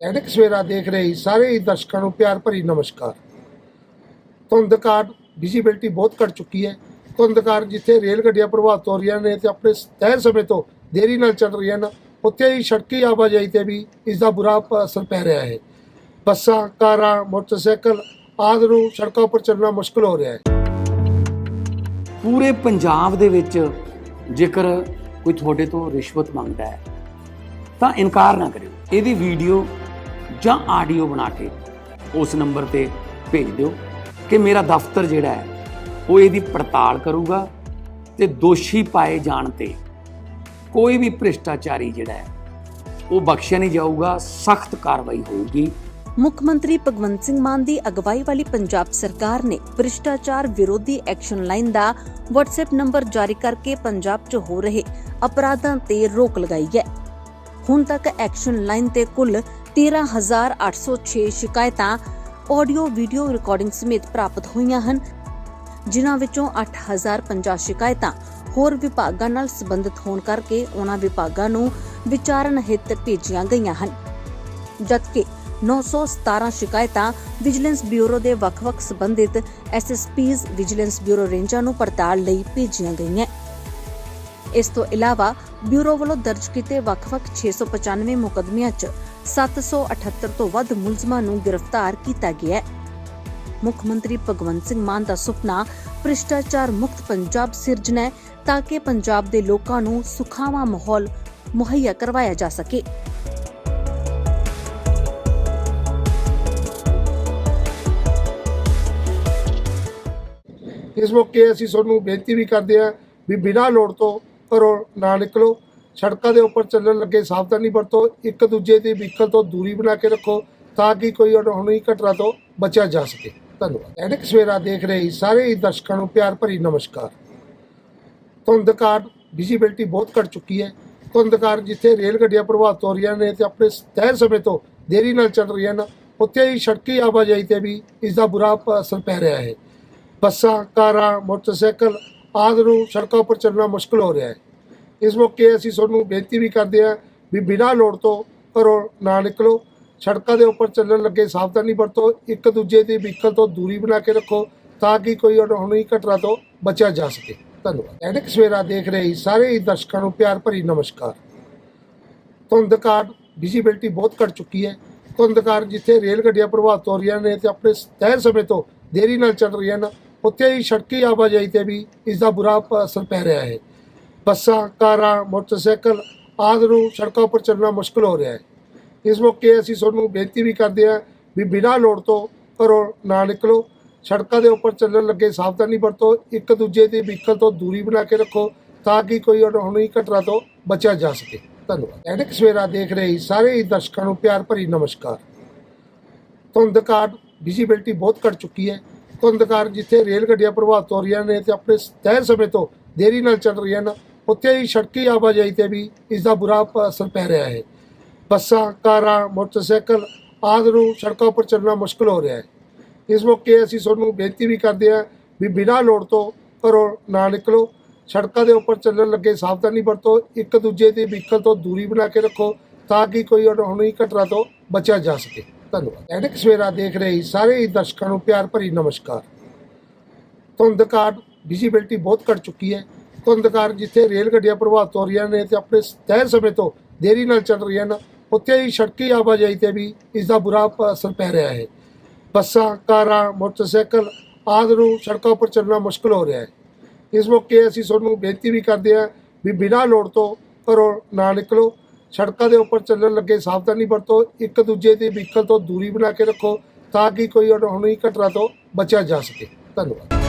ਐਨਕ ਸਵੇਰਾ ਦੇਖ ਰਹੇ ਸਾਰੇ ਹੀ ਦਰਸ਼ਕਾਂ ਨੂੰ ਪਿਆਰ ਭਰੀ ਨਮਸਕਾਰ। ਧੁੰਦ ਕਾਰਨ ਵਿਜ਼ਿਬਿਲਟੀ ਬਹੁਤ ਘਟ ਚੁੱਕੀ ਹੈ। ਧੁੰਦ ਕਾਰਨ ਜਿੱਥੇ ਰੇਲ ਗੱਡੀਆਂ ਪ੍ਰਭਾਵਿਤ ਹੋ ਰਹੀਆਂ ਨੇ ਤੇ ਆਪਣੇ ਤੈਅ ਸਮੇਂ ਤੋਂ ਦੇਰੀ ਨਾਲ ਚੱਲ ਰਹੀਆਂ ਹਨ ਉੱਥੇ ਹੀ ਸੜਕੀ ਆਵਾਜਾਈ ਤੇ ਵੀ ਇਸ ਦਾ ਬੁਰਾ ਅਸਰ ਪੈ ਰਿਹਾ ਹੈ। ਬੱਸਾਂ, ਕਾਰਾਂ, ਮੋਟਰਸਾਈਕਲ ਆਦਿ ਨੂੰ ਸੜਕਾਂ ਉੱਪਰ ਚੱਲਣਾ ਮੁਸ਼ਕਲ ਹੋ ਰਿਹਾ ਹੈ। ਪੂਰੇ ਪੰਜਾਬ ਦੇ ਵਿੱਚ ਜੇਕਰ ਕੋਈ ਤੁਹਾਡੇ ਤੋਂ ਰਿਸ਼ਵਤ ਮੰਗਦਾ ਹੈ, ਤਾਂ ਇਨਕਾਰ ਨਾ ਕਰਿਓ। ਇਹਦੀ ਵੀਡੀਓ ਜਾਂ ਆਡੀਓ ਬਣਾ ਕੇ ਉਸ ਨੰਬਰ ਤੇ ਭੇਜ ਦਿਓ ਕਿ ਮੇਰਾ ਦਫ਼ਤਰ ਜਿਹੜਾ ਹੈ, ਉਹ ਇਹਦੀ ਪੜਤਾਲ ਕਰੂਗਾ ਤੇ ਦੋਸ਼ੀ ਪਾਏ ਜਾਣ ਤੇ ਕੋਈ ਵੀ ਭ੍ਰਿਸ਼ਟਾਚਾਰੀ ਜਿਹੜਾ ਹੈ, ਉਹ ਬਖਸ਼ਿਆ ਨਹੀਂ ਜਾਊਗਾ, ਸਖਤ ਕਾਰਵਾਈ ਹੋਊਗੀ। ਮੁੱਖ ਮੰਤਰੀ ਭਗਵੰਤ ਸਿੰਘ ਮਾਨ ਦੀ ਅਗਵਾਈ ਵਾਲੀ ਪੰਜਾਬ ਸਰਕਾਰ ਨੇ ਭ੍ਰਿਸ਼ਟਾਚਾਰ ਵਿਰੋਧੀ ਐਕਸ਼ਨ ਲਾਈਨ ਦਾ WhatsApp ਨੰਬਰ ਜਾਰੀ ਕਰਕੇ ਪੰਜਾਬ 'ਚ ਹੋ ਰਹੇ ਅਪਰਾਧਾਂ ਤੇ ਰੋਕ ਲਗਾਈ ਹੈ। ਹੁਣ ਤੱਕ ਐਕਸ਼ਨ ਲਾਈਨ ਤੇ ਕੁੱਲ 13806 ਸ਼ਿਕਾਇਤਾਂ ਆਡੀਓ ਵੀਡੀਓ ਰਿਕਾਰਡਿੰਗ ਸਮੇਤ ਪ੍ਰਾਪਤ ਹੋਈਆਂ ਹਨ, ਜਿਨ੍ਹਾਂ ਵਿੱਚੋਂ 8050 ਸ਼ਿਕਾਇਤਾਂ ਹੋਰ ਵਿਭਾਗਾਂ ਨਾਲ ਸੰਬੰਧਿਤ ਹੋਣ ਕਰਕੇ ਉਹਨਾਂ ਵਿਭਾਗਾਂ ਨੂੰ ਵਿਚਾਰਨ ਹਿੱਤ ਭੇਜੀਆਂ ਗਈਆਂ ਹਨ। ਜਦਕਿ 917 ਸ਼ਿਕਾਇਤਾਂ ਵਿਜੀਲੈਂਸ ਬਿਊਰੋ ਦੇ ਵੱਖ-ਵੱਖ ਸੰਬੰਧਿਤ ਐਸਐਸਪੀਜ਼ ਵਿਜੀਲੈਂਸ ਬਿਊਰੋ ਰੇਂਜਾਂ ਨੂੰ ਪੜਤਾਲ ਲਈ ਭੇਜੀਆਂ ਗਈਆਂ। ਇਸ ਤੋਂ ਇਲਾਵਾ ਬਿਊਰੋ ਵੱਲੋਂ ਦਰਜ ਕੀਤੇ ਵੱਖ-ਵੱਖ 695 ਮੁਕੱਦਮਿਆਂ 'ਚ 778 ਤੋਂ ਵੱਧ ਮੁਲਜ਼ਮਾਂ ਨੂੰ ਗ੍ਰਿਫਤਾਰ ਕੀਤਾ ਗਿਆ ਹੈ। ਮੁੱਖ ਮੰਤਰੀ ਭਗਵੰਤ ਸਿੰਘ ਮਾਨ ਦਾ ਸੁਪਨਾ ਭ੍ਰਿਸ਼ਟਾਚਾਰ ਮੁਕਤ ਪੰਜਾਬ ਸਿਰਜਣਾ ਹੈ ਤਾਂ ਕਿ ਪੰਜਾਬ ਦੇ ਲੋਕਾਂ ਨੂੰ ਸੁਖਾਵਾਂ ਮਾਹੌਲ ਮੁਹੱਈਆ ਕਰਵਾਇਆ ਜਾ ਸਕੇ। ਇਸ ਮੌਕੇ ਅਸੀਂ ਤੁਹਾਨੂੰ ਬੇਨਤੀ ਵੀ ਕਰਦੇ ਹਾਂ ਵੀ ਬਿਨਾਂ ਲੋੜ ਤੋਂ ਘਰੋਂ ਨਾ ਨਿਕਲੋ। ਸੜਕਾਂ ਦੇ ਉੱਪਰ ਚੱਲਣ ਲੱਗੇ ਸਾਵਧਾਨੀ ਵਰਤੋ, ਇੱਕ ਦੂਜੇ ਦੀ ਵਹੀਕਲ ਤੋਂ ਦੂਰੀ ਬਣਾ ਕੇ ਰੱਖੋ ਤਾਂ ਕਿ ਕੋਈ ਅਣਹੋਣੀ ਘਟਨਾ ਤੋਂ ਬਚਿਆ ਜਾ ਸਕੇ। ਧੰਨਵਾਦ। ਐਨਕ ਸਵੇਰਾ ਦੇਖ ਰਹੇ ਸਾਰੇ ਹੀ ਦਰਸ਼ਕਾਂ ਨੂੰ ਪਿਆਰ ਭਰੀ ਨਮਸਕਾਰ। ਧੁੰਦ ਕਾਰਨ ਵਿਜ਼ੀਬਿਲਟੀ ਬਹੁਤ ਘਟ ਚੁੱਕੀ ਹੈ। ਧੁੰਦ ਕਾਰਨ ਜਿੱਥੇ ਰੇਲ ਗੱਡੀਆਂ ਪ੍ਰਭਾਵਿਤ ਹੋ ਰਹੀਆਂ ਨੇ ਤੇ ਆਪਣੇ ਤੈਅ ਸਮੇਂ ਤੋਂ ਦੇਰੀ ਨਾਲ ਚੱਲ ਰਹੀਆਂ ਨੇ, ਉੱਥੇ ਹੀ ਸੜਕੀ ਆਵਾਜਾਈ ਤੇ ਵੀ ਇਸ ਦਾ ਬੁਰਾ ਅਸਰ ਪੈ ਰਿਹਾ ਹੈ। ਬੱਸਾਂ, ਕਾਰਾਂ, ਮੋਟਰਸਾਈਕਲ ਆਦਿ ਨੂੰ ਸੜਕਾਂ ਉੱਪਰ ਚੱਲਣਾ ਮੁਸ਼ਕਲ ਹੋ ਰਿਹਾ ਹੈ। ਇਸ ਮੌਕੇ ਅਸੀਂ ਤੁਹਾਨੂੰ ਬੇਨਤੀ ਵੀ ਕਰਦੇ ਹਾਂ ਵੀ ਬਿਨਾਂ ਲੋੜ ਤੋਂ ਘਰੋਂ ਨਾ ਨਿਕਲੋ। ਸੜਕਾਂ ਦੇ ਉੱਪਰ ਚੱਲਣ ਲੱਗੇ ਸਾਵਧਾਨੀ ਵਰਤੋ, ਇੱਕ ਦੂਜੇ ਦੀ ਵਹੀਕਲ ਤੋਂ ਦੂਰੀ ਬਣਾ ਕੇ ਰੱਖੋ ਤਾਂ ਕਿ ਕੋਈ ਅਣਹੋਣੀ ਘਟਨਾ ਤੋਂ ਬਚਿਆ ਜਾ ਸਕੇ। ਧੰਨਵਾਦ। ਐਨਕ ਸਵੇਰਾ ਦੇਖ ਰਹੇ ਸਾਰੇ ਹੀ ਦਰਸ਼ਕਾਂ ਨੂੰ ਪਿਆਰ ਭਰੀ ਨਮਸਕਾਰ। ਧੁੰਦ ਕਾਰਨ ਵਿਜ਼ਿਬਿਲਟੀ ਬਹੁਤ ਘਟ ਚੁੱਕੀ ਹੈ। ਧੁੰਦ ਕਾਰਨ ਜਿੱਥੇ ਰੇਲ ਗੱਡੀਆਂ ਪ੍ਰਭਾਵਿਤ ਹੋ ਰਹੀਆਂ ਨੇ ਤੇ ਆਪਣੇ ਤੈਅ ਸਮੇਂ ਤੋਂ ਦੇਰੀ ਨਾਲ ਚੱਲ ਰਹੀਆਂ ਹਨ ਉੱਥੇ ਹੀ ਸੜਕੀ ਆਵਾਜਾਈ ਤੇ ਵੀ ਇਸ ਦਾ ਬੁਰਾ ਅਸਰ ਪੈ ਰਿਹਾ ਹੈ। ਬੱਸਾਂ, ਕਾਰਾਂ, ਮੋਟਰਸਾਈਕਲ ਆਦਿ ਨੂੰ ਸੜਕਾਂ ਉੱਪਰ ਚੱਲਣਾ ਮੁਸ਼ਕਲ ਹੋ ਰਿਹਾ ਹੈ। ਇਸ ਮੌਕੇ ਅਸੀਂ ਤੁਹਾਨੂੰ ਬੇਨਤੀ ਵੀ ਕਰਦੇ ਹਾਂ ਵੀ ਬਿਨਾਂ ਲੋੜ ਤੋਂ ਘਰੋਂ ਨਾ ਨਿਕਲੋ। ਸੜਕਾਂ ਦੇ ਉੱਪਰ ਚੱਲਣ ਲੱਗੇ ਸਾਵਧਾਨੀ ਵਰਤੋ, ਇੱਕ ਦੂਜੇ ਦੀ ਵਹੀਕਲ ਤੋਂ ਦੂਰੀ ਬਣਾ ਕੇ ਰੱਖੋ ਤਾਂ ਕਿ ਕੋਈ ਅਣਹੋਣੀ ਘਟਨਾ ਤੋਂ ਬਚਿਆ ਜਾ ਸਕੇ। ਧੰਨਵਾਦ। ਐਨਕ ਸਵੇਰਾ ਦੇਖ ਰਹੇ ਸਾਰੇ ਹੀ ਦਰਸ਼ਕਾਂ ਨੂੰ ਪਿਆਰ ਭਰੀ ਨਮਸਕਾਰ। ਧੁੰਦ ਕਾਰਨ ਵਿਜ਼ਿਬਿਲਟੀ ਬਹੁਤ ਘਟ ਚੁੱਕੀ ਹੈ। ਧੁੰਦ ਕਾਰਨ ਜਿੱਥੇ ਰੇਲ ਗੱਡੀਆਂ ਪ੍ਰਭਾਵਿਤ ਹੋ ਰਹੀਆਂ ਨੇ ਤੇ ਆਪਣੇ ਤੈਅ ਸਮੇਂ ਤੋਂ ਦੇਰੀ ਨਾਲ ਚੱਲ ਰਹੀਆਂ ਨੇ ਉੱਥੇ ਹੀ ਸੜਕੀ ਆਵਾਜਾਈ ਤੇ ਵੀ ਇਸ ਦਾ ਬੁਰਾ ਅਸਰ ਪੈ ਰਿਹਾ ਹੈ। ਬੱਸਾਂ, ਕਾਰਾਂ, ਮੋਟਰਸਾਈਕਲ ਆਦਿ ਨੂੰ ਸੜਕਾਂ ਉੱਪਰ ਚੱਲਣਾ ਮੁਸ਼ਕਲ ਹੋ ਰਿਹਾ ਹੈ। ਇਸ ਮੌਕੇ ਅਸੀਂ ਤੁਹਾਨੂੰ ਬੇਨਤੀ ਵੀ ਕਰਦੇ ਹਾਂ ਵੀ ਬਿਨਾਂ ਲੋੜ ਤੋਂ ਘਰੋਂ ਨਾ ਨਿਕਲੋ। ਸੜਕਾਂ ਦੇ ਉੱਪਰ ਚੱਲਣ ਲੱਗੇ ਸਾਵਧਾਨੀ ਵਰਤੋ, ਇੱਕ ਦੂਜੇ ਦੀ ਵਹੀਕਲ ਤੋਂ ਦੂਰੀ ਬਣਾ ਕੇ ਰੱਖੋ ਤਾਂ ਕਿ ਕੋਈ ਅਣਹੋਣੀ ਘਟਨਾ ਤੋਂ ਬਚਿਆ ਜਾ ਸਕੇ। ਧੰਨਵਾਦ। ਐਨਕ ਸਵੇਰਾ ਦੇਖ ਰਹੇ ਸਾਰੇ ਹੀ ਦਰਸ਼ਕਾਂ ਨੂੰ ਪਿਆਰ ਭਰੀ ਨਮਸਕਾਰ। ਧੁੰਦ ਕਾਰਨ ਵਿਜ਼ਿਬਿਲਟੀ ਬਹੁਤ ਘਟ ਚੁੱਕੀ ਹੈ। ਧੁੰਦ ਕਾਰਨ ਜਿੱਥੇ ਰੇਲ ਗੱਡੀਆਂ ਪ੍ਰਭਾਵਿਤ ਹੋ ਰਹੀਆਂ ਨੇ ਤੇ ਆਪਣੇ ਤੈਅ ਸਮੇਂ ਤੋਂ ਦੇਰੀ ਨਾਲ ਚੱਲ ਰਹੀਆਂ ਹਨ ਉੱਥੇ ਹੀ ਸੜਕੀ ਆਵਾਜਾਈ ਤੇ ਵੀ ਇਸ ਦਾ ਬੁਰਾ ਅਸਰ ਪੈ ਰਿਹਾ ਹੈ। ਬੱਸਾਂ, ਕਾਰਾਂ, ਮੋਟਰਸਾਈਕਲ ਆਦਿ ਨੂੰ ਸੜਕਾਂ ਉੱਪਰ ਚੱਲਣਾ ਮੁਸ਼ਕਲ ਹੋ ਰਿਹਾ ਹੈ। ਇਸ ਮੌਕੇ ਅਸੀਂ ਤੁਹਾਨੂੰ ਬੇਨਤੀ ਵੀ ਕਰਦੇ ਹਾਂ ਵੀ ਬਿਨਾਂ ਲੋੜ ਤੋਂ ਘਰੋਂ ਨਾ ਨਿਕਲੋ। ਸੜਕਾਂ ਦੇ ਉੱਪਰ ਚੱਲਣ ਲੱਗੇ ਸਾਵਧਾਨੀ ਵਰਤੋ, ਇੱਕ ਦੂਜੇ ਦੀ ਵਹੀਕਲ ਤੋਂ ਦੂਰੀ ਬਣਾ ਕੇ ਰੱਖੋ ਤਾਂ ਕਿ ਕੋਈ ਅਣਹੋਣੀ ਘਟਨਾ ਤੋਂ ਬਚਿਆ ਜਾ ਸਕੇ। ਧੰਨਵਾਦ।